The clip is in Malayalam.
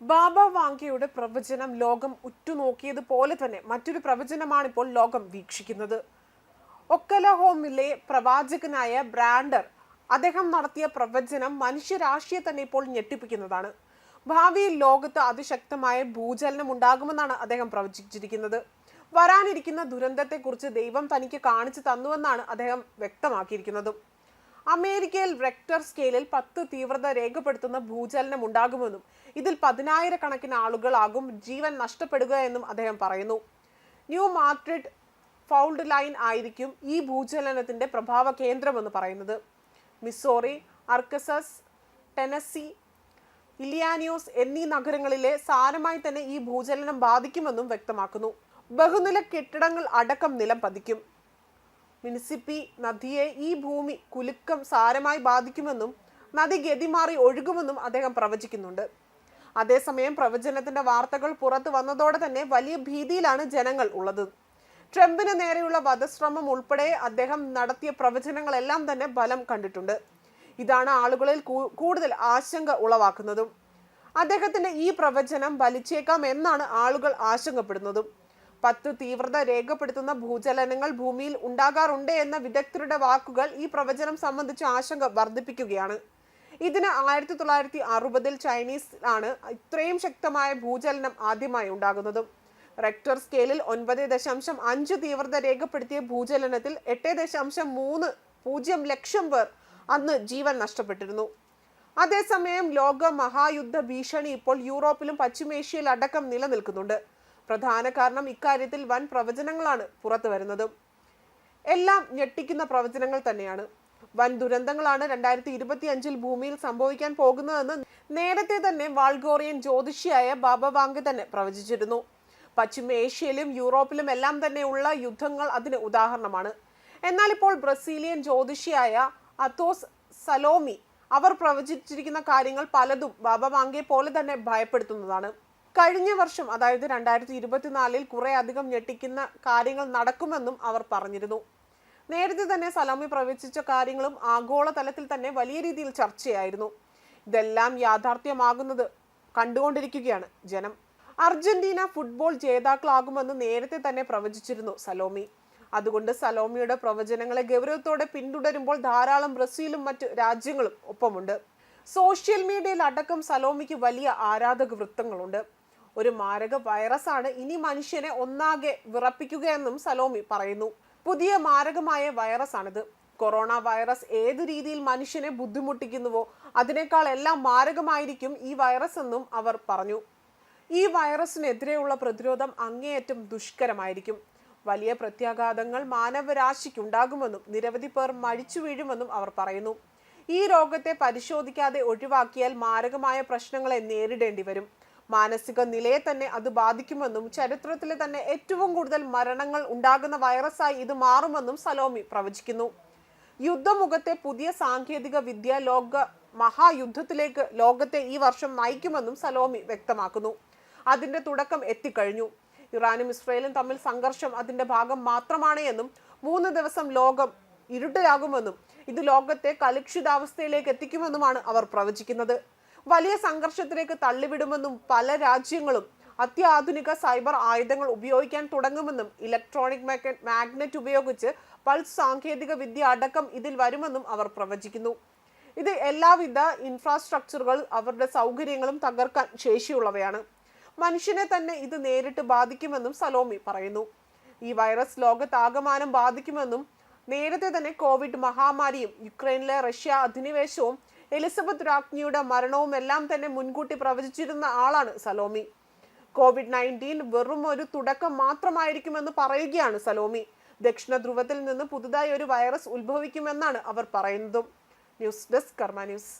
ബാബ വാങ്കയുടെ പ്രവചനം ലോകം ഉറ്റുനോക്കിയത് പോലെ തന്നെ മറ്റൊരു പ്രവചനമാണ് ഇപ്പോൾ ലോകം വീക്ഷിക്കുന്നത്. ഒക്കലഹോമിലെ പ്രവാചകനായ ബ്രാൻഡർ അദ്ദേഹം നടത്തിയ പ്രവചനം മനുഷ്യരാശിയെ തന്നെ ഇപ്പോൾ ഞെട്ടിപ്പിക്കുന്നതാണ്. ഭാവിയിൽ ലോകത്ത് അതിശക്തമായ ഭൂചലനം ഉണ്ടാകുമെന്നാണ് അദ്ദേഹം പ്രവചിച്ചിരിക്കുന്നത്. വരാനിരിക്കുന്ന ദുരന്തത്തെക്കുറിച്ച് ദൈവം തനിക്ക് കാണിച്ചു തന്നുവെന്നാണ് അദ്ദേഹം വ്യക്തമാക്കിയിരിക്കുന്നതും. അമേരിക്കയിൽ റെക്ടർ സ്കെയിലിൽ പത്ത് തീവ്രത രേഖപ്പെടുത്തുന്ന ഭൂചലനം ഉണ്ടാകുമെന്നും ഇതിൽ പതിനായിരക്കണക്കിന് ആളുകളാകും ജീവൻ നഷ്ടപ്പെടുക എന്നും അദ്ദേഹം പറയുന്നു. ന്യൂ മാഡ്രിഡ് ഫൗൾഡ് ലൈൻ ആയിരിക്കും ഈ ഭൂചലനത്തിന്റെ പ്രഭാവ കേന്ദ്രമെന്ന് പറയുന്നത്. മിസോറി അർക്കസസ് ടെനസി ഇലിയാനിയോസ് എന്നീ നഗരങ്ങളിലെ സാരമായി തന്നെ ഈ ഭൂചലനം ബാധിക്കുമെന്നും വ്യക്തമാക്കുന്നു. ബഹുനില കെട്ടിടങ്ങൾ അടക്കം നിലം പതിക്കും. മിനിസിപ്പി നദിയെ ഈ ഭൂമി കുലുക്കം സാരമായി ബാധിക്കുമെന്നും നദി ഗതിമാറി ഒഴുകുമെന്നും അദ്ദേഹം പ്രവചിക്കുന്നുണ്ട്. അതേസമയം പ്രവചനത്തിന്റെ വാർത്തകൾ പുറത്തു വന്നതോടെ തന്നെ വലിയ ഭീതിയിലാണ് ജനങ്ങൾ ഉള്ളത്. ട്രംപിന് നേരെയുള്ള വധശ്രമം ഉൾപ്പെടെ അദ്ദേഹം നടത്തിയ പ്രവചനങ്ങളെല്ലാം തന്നെ ബലം കണ്ടിട്ടുണ്ട്. ഇതാണ് ആളുകളിൽ കൂടുതൽ ആശങ്ക ഉളവാക്കുന്നതും. അദ്ദേഹത്തിന്റെ ഈ പ്രവചനം വലിച്ചേക്കാം എന്നാണ് ആളുകൾ ആശങ്കപ്പെടുന്നതും. പത്ത് തീവ്രത രേഖപ്പെടുത്തുന്ന ഭൂചലനങ്ങൾ ഭൂമിയിൽ ഉണ്ടാകാറുണ്ട് എന്ന വിദഗ്ധരുടെ വാക്കുകൾ ഈ പ്രവചനം സംബന്ധിച്ച് ആശങ്ക വർദ്ധിപ്പിക്കുകയാണ്. ഇതിന് ആയിരത്തി തൊള്ളായിരത്തി അറുപതിൽ ആണ് ഇത്രയും ശക്തമായ ഭൂചലനം ആദ്യമായി ഉണ്ടാകുന്നതും. റെക്ടർ സ്കെയിലിൽ ഒൻപത് ദശാംശം അഞ്ച് തീവ്രത രേഖപ്പെടുത്തിയ ഭൂചലനത്തിൽ എട്ട് ദശാംശം മൂന്ന് പൂജ്യം ലക്ഷം പേർ അന്ന് ജീവൻ നഷ്ടപ്പെട്ടിരുന്നു. അതേസമയം ലോക മഹായുദ്ധ ഭീഷണി ഇപ്പോൾ യൂറോപ്പിലും പശ്ചിമേഷ്യയിലടക്കം നിലനിൽക്കുന്നുണ്ട്. പ്രധാന കാരണം ഇക്കാര്യത്തിൽ വൻ പ്രവചനങ്ങളാണ് പുറത്തു വരുന്നത്. എല്ലാം ഞെട്ടിക്കുന്ന പ്രവചനങ്ങൾ തന്നെയാണ്. വൻ ദുരന്തങ്ങളാണ് രണ്ടായിരത്തി ഇരുപത്തി അഞ്ചിൽ ഭൂമിയിൽ സംഭവിക്കാൻ പോകുന്നതെന്ന് നേരത്തെ തന്നെ വാൾഗോറിയൻ ജ്യോതിഷിയായ ബാബ വാങ്ക് തന്നെ പ്രവചിച്ചിരുന്നു. പശ്ചിമ ഏഷ്യയിലും യൂറോപ്പിലും എല്ലാം തന്നെയുള്ള യുദ്ധങ്ങൾ അതിന് ഉദാഹരണമാണ്. എന്നാൽ ഇപ്പോൾ ബ്രസീലിയൻ ജ്യോതിഷിയായ അത്തോസ് സലോമി അവർ പ്രവചിച്ചിരിക്കുന്ന കാര്യങ്ങൾ പലതും ബാബ വാങ്കയെ പോലെ തന്നെ ഭയപ്പെടുത്തുന്നതാണ്. കഴിഞ്ഞ വർഷം അതായത് രണ്ടായിരത്തി ഇരുപത്തിനാലിൽ കുറെ അധികം ഞെട്ടിക്കുന്ന കാര്യങ്ങൾ നടക്കുമെന്നും അവർ പറഞ്ഞിരുന്നു. നേരത്തെ തന്നെ സലോമി പ്രവചിച്ച കാര്യങ്ങളും ആഗോളതലത്തിൽ തന്നെ വലിയ രീതിയിൽ ചർച്ചയായിരുന്നു. ഇതെല്ലാം യാഥാർത്ഥ്യമാകുന്നത് കണ്ടുകൊണ്ടിരിക്കുകയാണ് ജനം. അർജന്റീന ഫുട്ബോൾ ജേതാക്കളാകുമെന്ന് നേരത്തെ തന്നെ പ്രവചിച്ചിരുന്നു സലോമി. അതുകൊണ്ട് സലോമിയുടെ പ്രവചനങ്ങളെ ഗൗരവത്തോടെ പിന്തുടരുമ്പോൾ ധാരാളം ബ്രസീലും മറ്റ് രാജ്യങ്ങളും ഒപ്പമുണ്ട്. സോഷ്യൽ മീഡിയയിൽ അടക്കം സലോമിക്ക് വലിയ ആരാധക വൃത്തങ്ങളുണ്ട് ഒരു മാരക വൈറസാണ്. ഇനി മനുഷ്യനെ ഒന്നാകെ വിറപ്പിക്കുകയെന്നും സലോമി പറയുന്നു. പുതിയ മാരകമായ വൈറസാണിത്. കൊറോണ വൈറസ് ഏത് രീതിയിൽ മനുഷ്യനെ ബുദ്ധിമുട്ടിക്കുന്നുവോ അതിനേക്കാൾ എല്ലാം മാരകമായിരിക്കും ഈ വൈറസ് എന്നും അവർ പറഞ്ഞു. ഈ വൈറസിനെതിരെയുള്ള പ്രതിരോധം അങ്ങേയറ്റം ദുഷ്കരമായിരിക്കും. വലിയ പ്രത്യാഘാതങ്ങൾ മാനവരാശിക്കുണ്ടാകുമെന്നും നിരവധി പേർ മരിച്ചു വീഴുമെന്നും അവർ പറയുന്നു. ഈ രോഗത്തെ പരിശോധിക്കാതെ ഒഴിവാക്കിയാൽ മാരകമായ പ്രശ്നങ്ങളെ നേരിടേണ്ടി വരും. മാനസിക നിലയെ തന്നെ അത് ബാധിക്കുമെന്നും ചരിത്രത്തിലെ തന്നെ ഏറ്റവും കൂടുതൽ മരണങ്ങൾ ഉണ്ടാകുന്ന വൈറസായി ഇത് മാറുമെന്നും സലോമി പ്രവചിക്കുന്നു. യുദ്ധമുഖത്തെ പുതിയ സാങ്കേതിക വിദ്യ ലോക മഹായുദ്ധത്തിലേക്ക് ലോകത്തെ ഈ വർഷം നയിക്കുമെന്നും സലോമി വ്യക്തമാക്കുന്നു. അതിന്റെ തുടക്കം എത്തിക്കഴിഞ്ഞു. ഇറാനും ഇസ്രയേലും തമ്മിൽ സംഘർഷം അതിന്റെ ഭാഗം മാത്രമാണ് എന്നും മൂന്ന് ദിവസം ലോകം ഇരുട്ടിലാകുമെന്നും ഇത് ലോകത്തെ കലുഷിതാവസ്ഥയിലേക്ക് എത്തിക്കുമെന്നുമാണ് അവർ പ്രവചിക്കുന്നത്. വലിയ സംഘർഷത്തിലേക്ക് തള്ളിവിടുമെന്നും പല രാജ്യങ്ങളും അത്യാധുനിക സൈബർ ആയുധങ്ങൾ ഉപയോഗിക്കാൻ തുടങ്ങുമെന്നും ഇലക്ട്രോണിക് മാഗ്ന- മാഗ്നറ്റ് ഉപയോഗിച്ച് പൾസ് സാങ്കേതിക വിദ്യ അടക്കം ഇതിൽ വരുമെന്നും അവർ പ്രവചിക്കുന്നു. ഇത് എല്ലാവിധ ഇൻഫ്രാസ്ട്രക്ചറുകൾ അവരുടെ സൗകര്യങ്ങളും തകർക്കാൻ ശേഷിയുള്ളവയാണ്. മനുഷ്യനെ തന്നെ ഇത് നേരിട്ട് ബാധിക്കുമെന്നും സലോമി പറയുന്നു. ഈ വൈറസ് ലോകത്താകമാനം ബാധിക്കുമെന്നും നേരത്തെ തന്നെ കോവിഡ് മഹാമാരിയും യുക്രൈനിലെ റഷ്യ അധിനിവേശവും എലിസബത്ത് രാജ്ഞിയുടെ മരണവും എല്ലാം തന്നെ മുൻകൂട്ടി പ്രവചിച്ചിരുന്ന ആളാണ് സലോമി. കോവിഡ് നയന്റീൻ വെറും ഒരു തുടക്കം മാത്രമായിരിക്കുമെന്ന് പറയുകയാണ് സലോമി. ദക്ഷിണ ധ്രുവത്തിൽ നിന്ന് പുതുതായി ഒരു വൈറസ് ഉത്ഭവിക്കുമെന്നാണ് അവർ പറയുന്നതും. News desk Karma news.